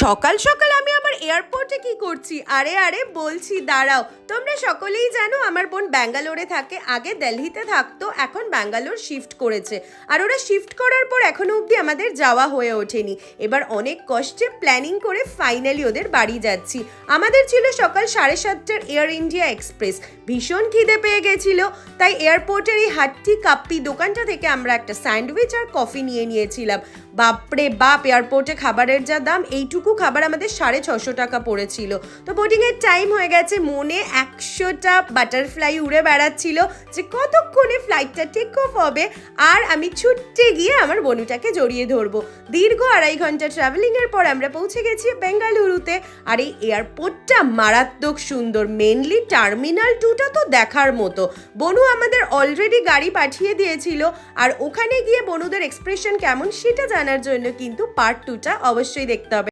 সকাল সকাল আমি এয়ারপোর্টে কি করছি? আরে আরে, বলছি, দাঁড়াও। তোমরা সকলেই জানো আমার বোন ব্যাঙ্গালোরে থাকে, আগে দিল্লিতে থাকতো, এখন ব্যাঙ্গালোর শিফট করেছে। আর ওরা শিফট করার পর এখনও অবধি আমাদের যাওয়া হয়ে ওঠেনি। এবার অনেক কষ্টে প্ল্যানিং করে ফাইনালি ওদের বাড়ি যাচ্ছি। আমাদের ছিল সকাল সাড়ে সাতটার এয়ার ইন্ডিয়া এক্সপ্রেস ভীষণ খিদে পেয়ে গেছিল। তাই এয়ারপোর্টের এই হাট্টি কাপ্পি দোকানটা থেকে আমরা একটা স্যান্ডউইচ আর কফি নিয়ে নিয়েছিলাম। বাপরে বাপ এয়ারপোর্টে খাবারের যা দাম, এইটুকু খাবার আমাদের সাড়ে ছশো টাকা পড়েছিল। তো বোর্ডিংয়ের টাইম হয়ে গেছে, মনে একশোটা বাটারফ্লাই উড়ে বেড়াচ্ছিল যে কতক্ষণে ফ্লাইটটা টেক অফ হবে আর আমি ছুটতে গিয়ে আমার বনুটাকে জড়িয়ে ধরবো। দীর্ঘ আড়াই ঘণ্টা ট্রাভেলিংয়ের পর আমরা পৌঁছে গেছি বেঙ্গালুরুতে। আর এই এয়ারপোর্টটা মারাত্মক সুন্দর মেনলি টার্মিনাল টুটা তো দেখার মতো। বনু আমাদের অলরেডি গাড়ি পাঠিয়ে দিয়েছিল আর ওখানে গিয়ে বনুদের এক্সপ্রেশন কেমন সেটা জানার জন্য কিন্তু পার্ট টুটা অবশ্যই দেখতে হবে।